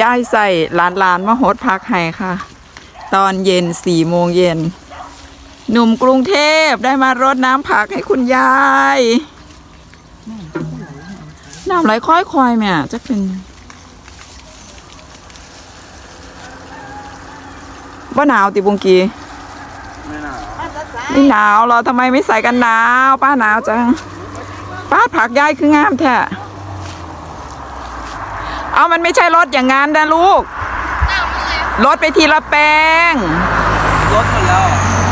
ย่ายใส่หลานหลานๆมาโฮดพักให้ค่ะ ตอนเย็นสี่โมงเย็น หนุ่มกรุงเทพได้มารดน้ำผักให้คุณยายน้ำไหลค่อยคอยแม่จะเป็นว่าหนาวติบุงกีไม่หนาวไม่หนาวเหรอทำไมไม่ใส่กันหนาว ป้าหนาวจัง ป้าผักยายคืองามแท้ เอามันไม่ใช่รถอย่างงั้นนะลูก รถไปทีละแปลงรถหมดแล้ว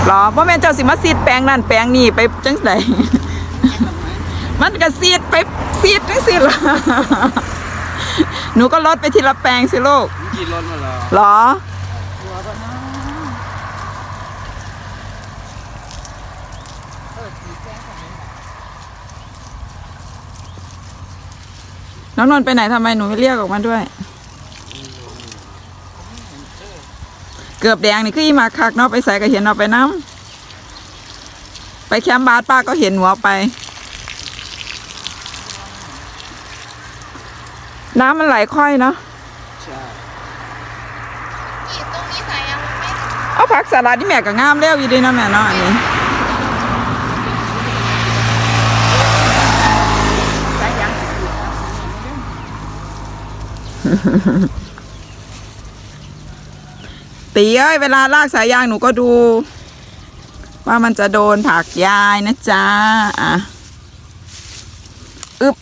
หรอว่าแม่นเจ้าสิมาซีดแปลงนั่นแปลงนี่ไปจังไสมันก็ซีดไปซีดจังสิล่ะหนูก็ลดไปทีละแปลงสิลูกเมื่อกี้รถหมดแล้วหรอ น้องนนท์ไปไหนทำไมหนูไม่เรียกออกมาด้วย เกือบแดงนี่คืออีหมาคักเนาะไปใส่ก็เห็นเอาไปน้ำไปแคมป์บาสป้าก็เห็นหัวไป น้ำมันไหลค่อยเนาะใช่อีกตรงนี้ใส่ยังไม่เอาผักสลัดนี่แม่ก็งามแล้วอยู่ดีนะแม่เนาะอันนี้ ตีเอ้ยเวลาลากสายยางหนูก็ดู ว่ามันจะโดนผักยายนะจ๊ะอะอึบ